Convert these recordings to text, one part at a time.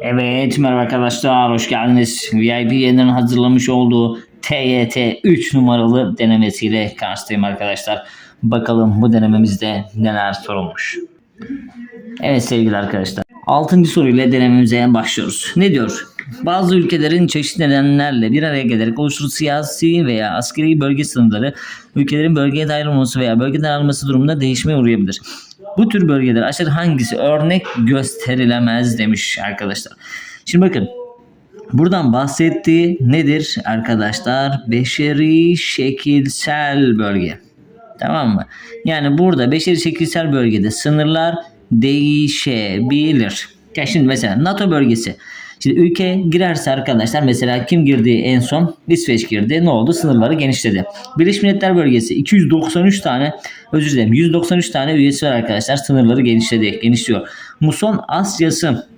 Evet merhaba arkadaşlar hoş geldiniz. VIP yeniden hazırlamış olduğu TYT 3 numaralı denemesiyle karşıdayım arkadaşlar. Bakalım bu denememizde neler sorulmuş. Evet sevgili arkadaşlar. 6. soruyla denememize başlıyoruz. Ne diyor? Bazı ülkelerin çeşitli nedenlerle bir araya gelerek oluşturduğu siyasi veya askeri bölge sınırları ülkelerin bölgeye dair olması veya bölgeden ayrılması durumunda değişmeye uğrayabilir. Bu tür bölgeler aşağı hangisi örnek gösterilemez demiş arkadaşlar. Şimdi bakın Buradan bahsettiği nedir arkadaşlar? Beşeri şekilsel bölge. Tamam mı? Yani burada beşeri şekilsel bölgede sınırlar değişebilir. Ya şimdi mesela NATO bölgesi. Şimdi ülke girerse arkadaşlar mesela kim girdi en son? İsveç girdi. Ne oldu? Sınırları genişledi. Birleşmiş Milletler bölgesi 293 tane özür dilerim 193 tane üyesi var arkadaşlar. Sınırları genişledi. Genişliyor. Muson Asyası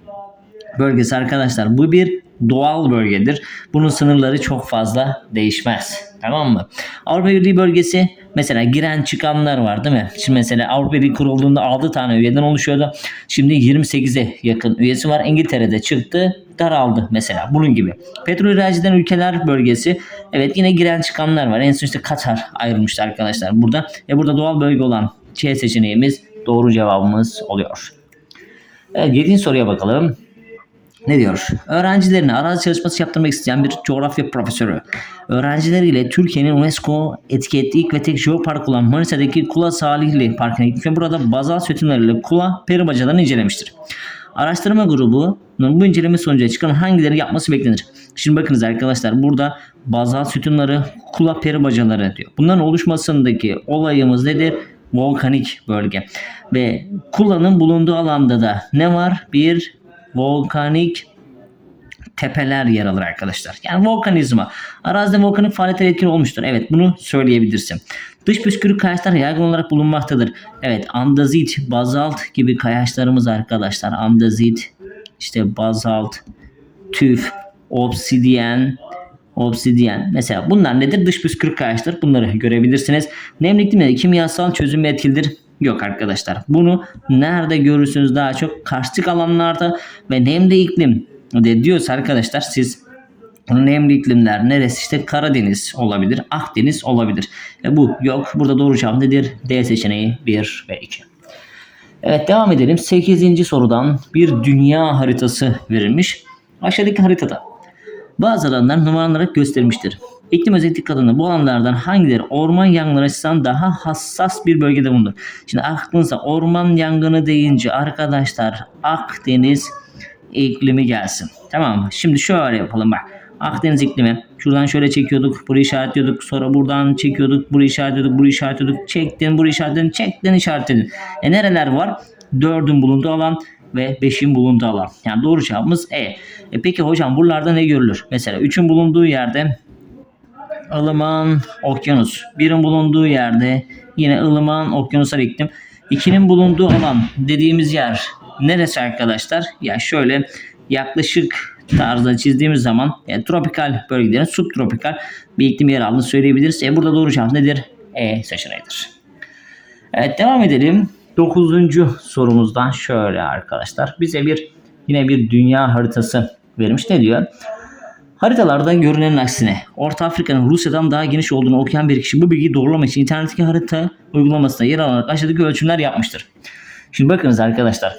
bölgesi arkadaşlar. Bu bir doğal bölgedir. Bunun sınırları çok fazla değişmez. Tamam mı? Avrupa Birliği bölgesi mesela giren çıkanlar var değil mi? Şimdi mesela Avrupa Birliği kurulduğunda 6 tane üyeden oluşuyordu. Şimdi 28'e yakın üyesi var. İngiltere'de çıktı daraldı mesela bunun gibi. Petrol ihraç eden ülkeler bölgesi evet yine giren çıkanlar var. En son işte Katar ayrılmıştı arkadaşlar burada. E burada doğal bölge olan C seçeneğimiz doğru cevabımız oluyor. Evet 7. soruya bakalım. Ne diyor? Öğrencilerine arazi çalışması yaptırmak isteyen bir coğrafya profesörü öğrencileriyle Türkiye'nin UNESCO etiketli ilk ve tek jeopark olan Manisa'daki Kula Salihli Parkı'na gitmiş ve burada bazalt sütunlarıyla Kula peri bacalarını incelemiştir. Araştırma grubunun bu inceleme sonucu çıkan hangileri yapması beklenir? Şimdi bakınız arkadaşlar burada bazalt sütunları, kula peri bacaları diyor. Bunların oluşmasındaki olayımız nedir? Volkanik bölge. Ve kulanın bulunduğu alanda da ne var? Bir volkanik tepeler yer alır arkadaşlar. Yani volkanizma. Arazide volkanik faaliyetler etkili olmuştur. Evet bunu söyleyebilirsin. Dış püskürük kayaçlar yaygın olarak bulunmaktadır. Evet andezit, bazalt gibi kayaçlarımız arkadaşlar. Andezit, işte bazalt, tüf, obsidyen, obsidyen. Mesela bunlar nedir? Dış püskürük kayaçlar. Bunları görebilirsiniz. Nemli iklimde kimyasal çözüm etkilidir. Yok arkadaşlar. Bunu nerede görürsünüz daha çok? Karstik alanlarda ve nemli iklim de diyorsa arkadaşlar siz nemli iklimler neresi? İşte Karadeniz olabilir, Akdeniz olabilir. E bu yok. Burada doğru cevap nedir? D seçeneği 1 ve 2. Evet devam edelim. 8. sorudan bir dünya haritası verilmiş. Aşağıdaki haritada bazı alanlar numaralanarak göstermiştir. İklim özellik adına bu alanlardan hangileri orman yangınları açısından daha hassas bir bölgede bulunur? Şimdi aklınıza orman yangını deyince arkadaşlar Akdeniz iklimi gelsin. Tamam mı? Şimdi şöyle yapalım bak. Akdeniz iklimi. Şuradan şöyle çekiyorduk. Burayı işaretliyorduk. Sonra buradan çekiyorduk. Burayı işaretliyorduk. Burayı işaretliyorduk. Çektin. Burayı işaretledin. Çektin işaretledin. E nereler var? Dördün bulunduğu alan ve 5'in bulunduğu alan. Yani doğru cevabımız E. e. Peki hocam buralarda ne görülür? Mesela 3'ün bulunduğu yerde ılıman okyanus. 1'in bulunduğu yerde yine ılıman okyanuslar iklim. 2'nin bulunduğu alan dediğimiz yer neresi arkadaşlar? Ya şöyle yaklaşık tarzda çizdiğimiz zaman yani tropikal bölgelerin subtropikal bir iklim yer aldığını söyleyebiliriz. E burada doğru cevap nedir? E seçeneğidir. Evet devam edelim. Dokuzuncu sorumuzdan şöyle arkadaşlar. Bize bir yine bir dünya haritası vermiş. Ne diyor? Haritalarda görünenin aksine Orta Afrika'nın Rusya'dan daha geniş olduğunu okuyan bir kişi bu bilgiyi doğrulamak için internetteki harita uygulamasına yer alarak aşağıdaki ölçümler yapmıştır. Şimdi bakınız arkadaşlar.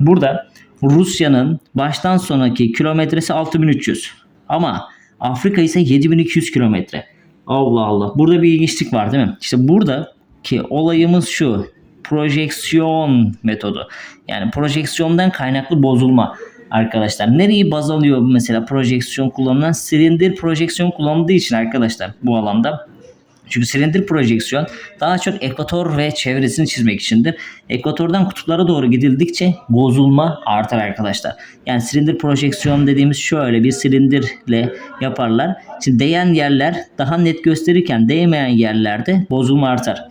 Burada Rusya'nın baştan sonraki kilometresi 6300 ama Afrika ise 7200 kilometre. Allah Allah. Burada bir ilginçlik var değil mi? İşte buradaki olayımız şu. Projeksiyon metodu. Yani projeksiyondan kaynaklı bozulma arkadaşlar. Nereyi baz alıyor mesela projeksiyon kullanılan? Silindir projeksiyon kullanıldığı için arkadaşlar bu alanda. Çünkü silindir projeksiyon daha çok ekvator ve çevresini çizmek içindir. Ekvatordan kutuplara doğru gidildikçe bozulma artar arkadaşlar. Yani silindir projeksiyon dediğimiz şöyle bir silindirle yaparlar. Şimdi değen yerler daha net gösterirken değmeyen yerlerde bozulma artar.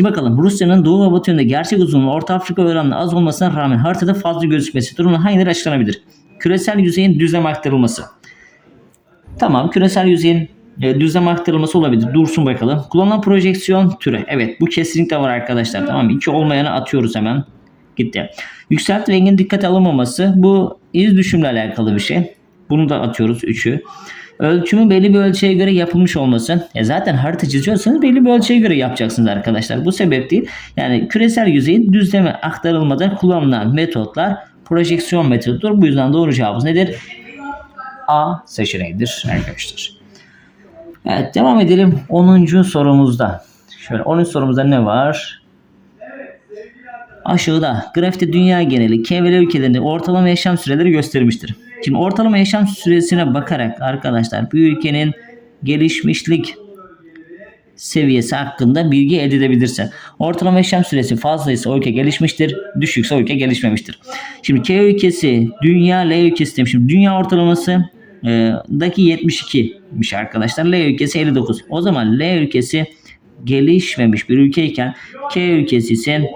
Şimdi bakalım Rusya'nın doğu ve batı yönünde gerçek uzunluğu Orta Afrika oranında az olmasına rağmen haritada fazla gözükmesi durumu hangileri açıklanabilir? Küresel yüzeyin düzlem aktarılması. Tamam küresel yüzeyin e, düzlem aktarılması olabilir. Dursun bakalım. Kullanılan projeksiyon türü. Evet bu kesinlikle var arkadaşlar. Tamam? İki olmayanı atıyoruz hemen. Gitti. Yükselti rengin dikkate alınmaması. Bu iz düşümle alakalı bir şey. Bunu da atıyoruz 3'ü. Ölçümü belli bir ölçüye göre yapılmış olması. E zaten harita çiziyorsanız belli bir ölçüye göre yapacaksınız arkadaşlar. Bu sebep değil. Yani küresel yüzeyin düzleme aktarılmadan kullanılan metotlar projeksiyon metodudur. Bu yüzden doğru cevabımız nedir? A seçeneğidir arkadaşlar. Evet devam edelim 10. sorumuzda. Şöyle 10. sorumuzda ne var? Aşağıda grafikte dünya geneli K ve L ülkelerinde ortalama yaşam süreleri göstermiştir. Şimdi ortalama yaşam süresine bakarak arkadaşlar bir ülkenin gelişmişlik seviyesi hakkında bilgi elde edebilirsin. Ortalama yaşam süresi fazlaysa ülke gelişmiştir, düşükse ülke gelişmemiştir. Şimdi K ülkesi, dünya L ülkesi demişim. Dünya ortalaması e, daki 72'miş arkadaşlar. L ülkesi 59. O zaman L ülkesi gelişmemiş bir ülkeyken K ülkesi ise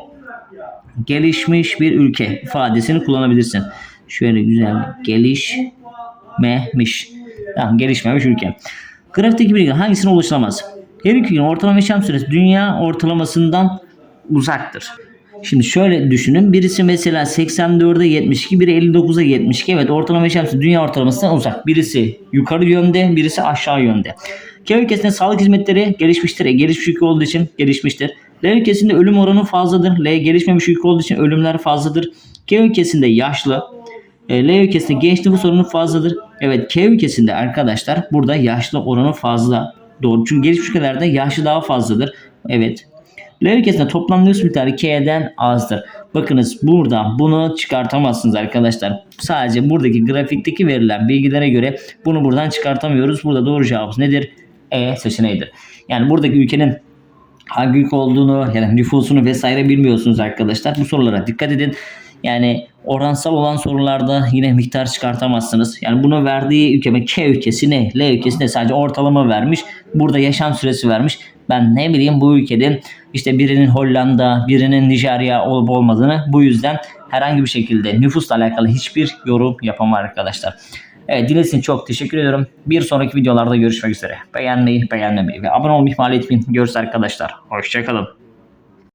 gelişmiş bir ülke ifadesini kullanabilirsin. Şöyle güzel gelişmemiş. Tamam, gelişmemiş ülke. Grafikteki bilgi hangisine ulaşılamaz? Her ülkenin ortalama yaşam süresi dünya ortalamasından uzaktır. Şimdi şöyle düşünün. Birisi mesela 84'e 72, biri 59'a 72. Evet ortalama yaşam süresi dünya ortalamasından uzak. Birisi yukarı yönde, birisi aşağı yönde. K ülkesinde sağlık hizmetleri gelişmiştir. E, gelişmiş ülke olduğu için gelişmiştir. L ülkesinde ölüm oranı fazladır. L gelişmemiş ülke olduğu için ölümler fazladır. K ülkesinde yaşlı, e, L ülkesinde genç nüfus oranı fazladır. Evet K ülkesinde arkadaşlar burada yaşlı oranı fazla. Doğru. Çünkü gelişmiş ülkelerde yaşlı daha fazladır. Evet. L ülkesinde toplam nüfus miktarı K'den azdır. Bakınız burada bunu çıkartamazsınız arkadaşlar. Sadece buradaki grafikteki verilen bilgilere göre bunu buradan çıkartamıyoruz. Burada doğru cevabımız nedir? E seçeneğidir. Yani buradaki ülkenin hangi ülke olduğunu yani nüfusunu vesaire bilmiyorsunuz arkadaşlar. Bu sorulara dikkat edin. Yani oransal olan sorularda yine miktar çıkartamazsınız. Yani bunu verdiği ülke K ülkesi ne? L ülkesi ne? Sadece ortalama vermiş. Burada yaşam süresi vermiş. Ben ne bileyim bu ülkenin işte birinin Hollanda, birinin Nijerya olup olmadığını bu yüzden herhangi bir şekilde nüfusla alakalı hiçbir yorum yapamam arkadaşlar. Evet dinlediğiniz çok teşekkür ediyorum. Bir sonraki videolarda görüşmek üzere. Beğenmeyi, beğenmemeyi ve abone olmayı ihmal etmeyin. Görüşürüz arkadaşlar. Hoşçakalın.